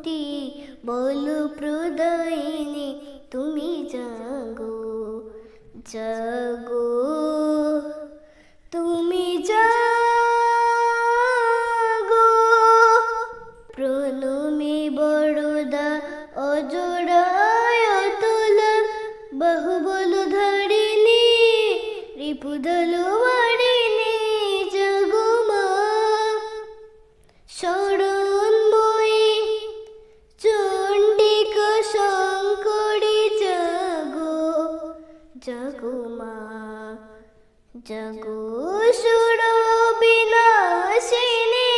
শক্তি বল প্রদায়িনী, তুমি জাগো জাগো, তুমি জাগো। প্রণমী বড়দা অজোড়ায় তুল, বহুবল ধরিণী, রিপুদল জাগো মা জাগো সুর বিনাশিনী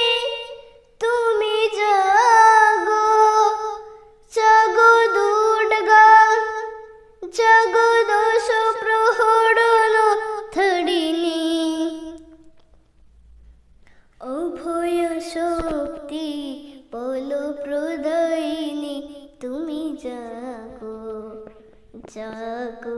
তুমি জাগো জাগো দুর্গা জাগো দশ প্রহরণ ধরিণী অভয় শক্তি বল প্রদয়িনী তুমি জাগো জাগো